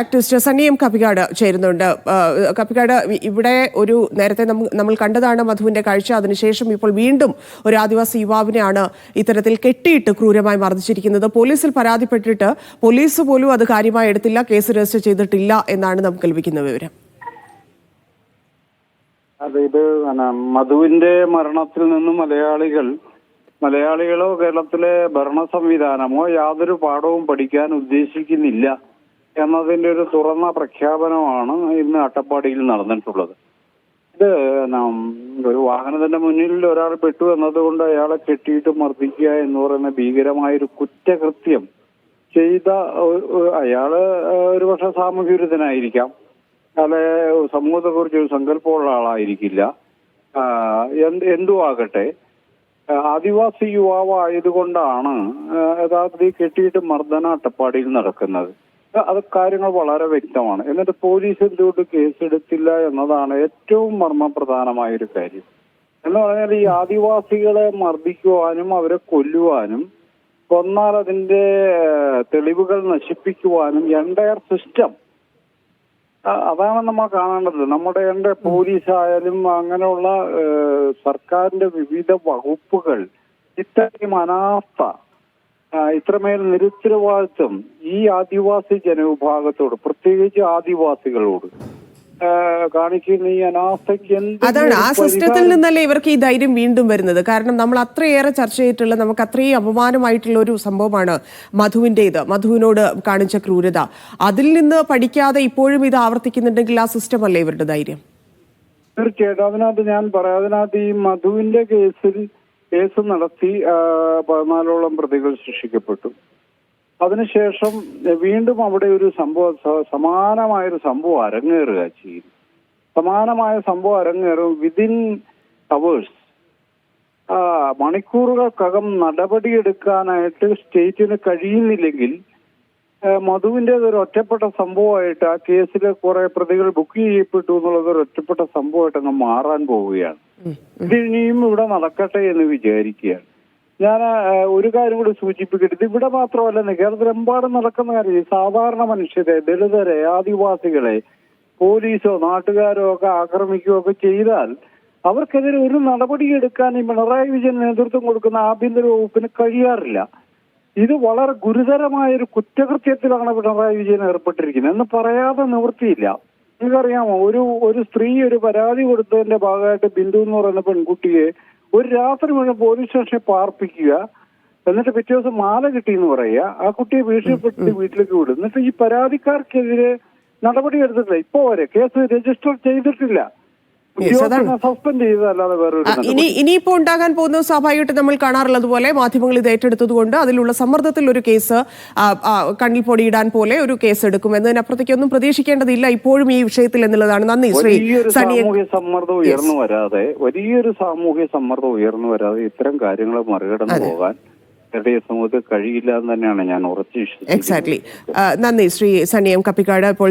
Activist സണ്ണിയും Kappikkad ചേരുന്നുണ്ട്. കപ്പിക്കാട് ഇവിടെ ഒരു നേരത്തെ നമ്മൾ കണ്ടതാണ് മധുവിന്റെ കാഴ്ച. അതിനുശേഷം ഇപ്പോൾ വീണ്ടും ഒരു ആദിവാസി യുവാവിനെയാണ് ഇത്തരത്തിൽ കെട്ടിയിട്ട് ക്രൂരമായി മർദ്ദിച്ചിരിക്കുന്നത്. പോലീസിൽ പരാതിപ്പെട്ടിട്ട് പോലീസ് പോലും അത് കാര്യമായി എടുത്തില്ല കേസ് രജിസ്റ്റർ ചെയ്തിട്ടില്ല എന്നാണ് നമുക്ക് ലഭിക്കുന്ന വിവരം. അതെ ഇത് മധുവിന്റെ മരണത്തിൽ നിന്നും മലയാളികൾ മലയാളികളോ കേരളത്തിലെ ഭരണ സംവിധാനമോ യാതൊരു പാഠവും പഠിക്കാൻ ഉദ്ദേശിക്കുന്നില്ല. എന്നതിന്റെ ഒരു തുറന്ന പ്രഖ്യാപനമാണ് ഇന്ന് അട്ടപ്പാടിയിൽ നടന്നിട്ടുള്ളത്. ഇത് ഒരു വാഹനത്തിന്റെ മുന്നിൽ ഒരാൾ പെട്ടു എന്നതുകൊണ്ട് അയാളെ കെട്ടിയിട്ട് മർദ്ദിക്കുക എന്ന് പറയുന്ന ഭീകരമായ ഒരു കുറ്റകൃത്യം ചെയ്ത അയാൾ ഒരു പക്ഷെ സാമൂഹ്യ വിരുദ്ധനായിരിക്കാം അല്ലെ സമൂഹത്തെ കുറിച്ച് ഒരു സങ്കല്പമുള്ള ആളായിരിക്കില്ല. എന്തു ആകട്ടെ ആദിവാസി യുവാവ് ആയതുകൊണ്ടാണ് യഥാർത്ഥത്തിൽ കെട്ടിയിട്ട് മർദ്ദന അട്ടപ്പാടിയിൽ നടക്കുന്നത്. അത് കാര്യങ്ങൾ വളരെ വ്യക്തമാണ്. എന്നിട്ട് പോലീസ് എന്തുകൊണ്ട് കേസെടുത്തില്ല എന്നതാണ് ഏറ്റവും മർമ്മപ്രധാനമായ ഒരു കാര്യം. എന്ന് പറഞ്ഞാൽ ഈ ആദിവാസികളെ മർദ്ദിക്കുവാനും അവരെ കൊല്ലുവാനും കൊന്നാൽ അതിന്റെ തെളിവുകൾ നശിപ്പിക്കുവാനും എൻടയർ സിസ്റ്റം അതാണ് നമ്മൾ കാണേണ്ടത്. നമ്മുടെ എന്റെ പോലീസ് ആയാലും അങ്ങനെയുള്ള സർക്കാരിന്റെ വിവിധ വകുപ്പുകൾ ഇത്രയും അനാസ്ഥ ഇത്രമേൽ നിരുത്തരവാദിത്വം ഈ ആദിവാസി ജനവിഭാഗത്തോട് പ്രത്യേകിച്ച് ആദിവാസികളോട്. കാണിക്കുന്ന ഈ അനാസ്ഥയ്ക്ക് അതാണ് ആ സിസ്റ്റത്തിൽ നിന്നല്ലേ ഇവർക്ക് ഈ ധൈര്യം വീണ്ടും വരുന്നത്. കാരണം നമ്മൾ അത്രയേറെ ചർച്ച ചെയ്തിട്ടുള്ള നമുക്ക് അത്രയും അപമാനമായിട്ടുള്ള ഒരു സംഭവമാണ് മധുവിന്റെ മധുവിന്റെത് മധുവിനോട് കാണിച്ച ക്രൂരത. അതിൽ നിന്ന് പഠിക്കാതെ ഇപ്പോഴും ഇത് ആവർത്തിക്കുന്നുണ്ടെങ്കിൽ ആ സിസ്റ്റം അല്ലേ ഇവരുടെ ധൈര്യം? തീർച്ചയായിട്ടും. അതിനകത്ത് ഞാൻ പറയാം. അതിനകത്ത് ഈ മധുവിന്റെ കേസിൽ കേസ് നടത്തി പതിനാലോളം പ്രതികൾ ശിക്ഷിക്കപ്പെട്ടു. അതിനുശേഷം വീണ്ടും അവിടെ ഒരു സംഭവം സമാനമായൊരു സംഭവം അരങ്ങേറുക ചെയ്യും സമാനമായ സംഭവം അരങ്ങേറും. വിതിൻ അവേഴ്സ് മണിക്കൂറുകൾക്കകം നടപടിയെടുക്കാനായിട്ട് സ്റ്റേറ്റിന് കഴിയുന്നില്ലെങ്കിൽ ആ, മധുവിന്റേത് ഒരു ഒറ്റപ്പെട്ട സംഭവമായിട്ട് ആ കേസിലെ കുറെ പ്രതികൾ ബുക്ക് ചെയ്യപ്പെട്ടു എന്നുള്ളത് ഒരു ഒറ്റപ്പെട്ട സംഭവമായിട്ട് അങ്ങ് മാറാൻ പോവുകയാണ്. ഇത് ഇനിയും ഇവിടെ നടക്കട്ടെ എന്ന് വിചാരിക്കുകയാണ്. ഞാൻ ഒരു കാര്യം കൂടി സൂചിപ്പിക്കട്ടെ. ഇത് ഇവിടെ മാത്രമല്ല കേരളത്തിലെമ്പാടും നടക്കുന്ന കാര്യം സാധാരണ മനുഷ്യരെ ദളിതരെ ആദിവാസികളെ പോലീസോ നാട്ടുകാരോ ഒക്കെ ആക്രമിക്കുകയോ ഒക്കെ ചെയ്താൽ അവർക്കെതിരെ ഒരു നടപടിയെടുക്കാൻ ഈ പിണറായി വിജയൻ നേതൃത്വം കൊടുക്കുന്ന ആഭ്യന്തര വകുപ്പിന് കഴിയാറില്ല. ഇത് വളരെ ഗുരുതരമായ ഒരു കുറ്റകൃത്യത്തിലാണ് പിണറായി വിജയൻ ഏർപ്പെട്ടിരിക്കുന്നത്. എന്ന് പറയാതെ നിവൃത്തിയില്ല. നിങ്ങൾക്കറിയാമോ ഒരു ഒരു സ്ത്രീ ഒരു പരാതി കൊടുത്തതിന്റെ ഭാഗമായിട്ട് ബിന്ദു എന്ന് പറയുന്ന പെൺകുട്ടിയെ ഒരു രാത്രി മുഴുവൻ പോലീസ് സ്റ്റേഷനിൽ പാർപ്പിക്കുക എന്നിട്ട് പിറ്റേ ദിവസം മാല കിട്ടി എന്ന് പറയുക ആ കുട്ടിയെ ഭീഷണിപ്പെട്ട് വീട്ടിലേക്ക് വിടും. എന്നിട്ട് ഈ പരാതിക്കാർക്കെതിരെ നടപടി എടുത്തിട്ടില്ല. ഇപ്പോ വരെ കേസ് രജിസ്റ്റർ ചെയ്തിട്ടില്ല. ഇനി ഇനിയിപ്പോ ഉണ്ടാകാൻ പോകുന്ന സ്വാഭാവികമായിട്ട് നമ്മൾ കാണാറുള്ളത് പോലെ മാധ്യമങ്ങൾ ഇത് ഏറ്റെടുത്തതുകൊണ്ട് അതിലുള്ള സമ്മർദ്ദത്തിൽ ഒരു കേസ് കണ്ണിൽ പൊടിയിടാൻ പോലെ ഒരു കേസ് എടുക്കും എന്നതിനപ്പുറത്തേക്ക് ഒന്നും പ്രതീക്ഷിക്കേണ്ടതില്ല. ഇപ്പോഴും ഈ വിഷയത്തിൽ എന്നുള്ളതാണ്. നന്ദി ശ്രീ സാമൂഹ്യ സമ്മർദ്ദം ഉയർന്നു വരാതെ വലിയൊരു സാമൂഹ്യ സമ്മർദ്ദം ഉയർന്നു വരാതെ ഇത്തരം കാര്യങ്ങൾ മറികടന്നു പോകാൻ സമൂഹത്തിൽ കഴിയില്ല എന്ന് തന്നെയാണ് ഞാൻ ഉറച്ചു എക്സാക്ട്ലി നന്ദി ശ്രീ സണിയം കപ്പിക്കാട്. ഇപ്പോൾ